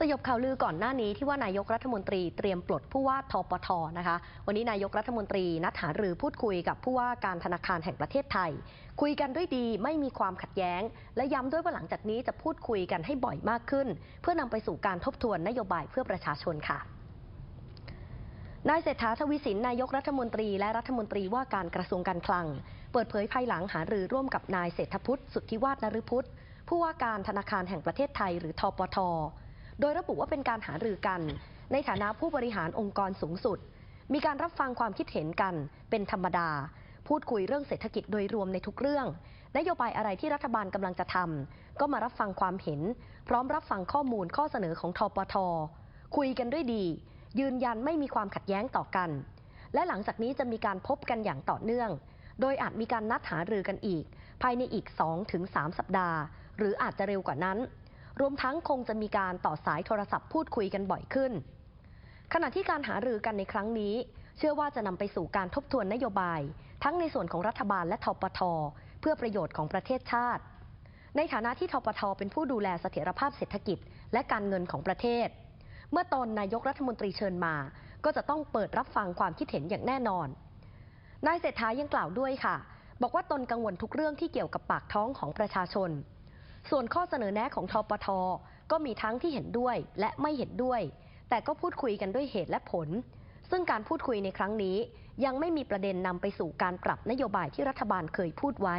สยบข่าวลือก่อนหน้านี้ที่ว่านายกรัฐมนตรีเตรียมปลดผู้ว่าทปทนะคะ วันนี้นายกรัฐมนตรีนัดหารือพูดคุยกับผู้ว่าการธนาคารแห่งประเทศไทย คุยกันด้วยดีไม่มีความขัดแย้ง และย้ำด้วยว่าหลังจากนี้จะพูดคุยกันให้บ่อยมากขึ้น เพื่อนำไปสู่การทบทวนนโยบายเพื่อประชาชนค่ะนายเศรษฐาทวีสินนายกรัฐมนตรีและรัฐมนตรีว่าการกระทรวงการคลัง เปิดเผยภายหลังหารือร่วมกับนายเศรษฐพุทธสุทธิวาฒนฤพุทธผู้ว่าการธนาคารแห่งประเทศไทยหรือทปท โดยระบุว่าเป็นการหารือกัน ในฐานะผู้บริหารองค์กรสูงสุด มีการรับฟังความคิดเห็นกันเป็นธรรมดา พูดคุยเรื่องเศรษฐกิจโดยรวมในทุกเรื่อง นโยบายอะไรที่รัฐบาลกำลังจะทำก็มารับฟังความเห็น พร้อมรับฟังข้อมูลข้อเสนอของทปท คุยกันด้วยดี ยืนยันไม่มีความขัดแย้งต่อกัน และหลังจากนี้จะมีการพบกันอย่างต่อเนื่อง โดยอาจมีการนัดหารือกันอีก ภายในอีก 2-3 สัปดาห์ หรืออาจจะเร็วกว่านั้น รวมทั้งคงจะมีการต่อสายโทรศัพท์พูดคุยกันบ่อยขึ้น ขณะที่การหารือกันในครั้งนี้ เชื่อว่าจะนำไปสู่การทบทวนนโยบาย ทั้งในส่วนของรัฐบาลและทปท เพื่อประโยชน์ของประเทศชาติ ในฐานะที่ทปท เป็นผู้ดูแลเสถียรภาพเศรษฐกิจ และการเงินของประเทศ เมื่อตอนนายกรัฐมนตรีเชิญมา ก็จะต้องเปิดรับฟังความคิดเห็นอย่างแน่นอนนายเศรษฐายังกล่าวด้วยค่ะ บอกว่าตนกังวลทุกเรื่องที่เกี่ยวกับปากท้องของประชาชน ส่วนข้อเสนอแนะของทปท ก็มีทั้งที่เห็นด้วยและไม่เห็นด้วย แต่ก็พูดคุยกันด้วยเหตุและผล ซึ่งการพูดคุยในครั้งนี้ ยังไม่มีประเด็นนำไปสู่การปรับนโยบายที่รัฐบาลเคยพูดไว้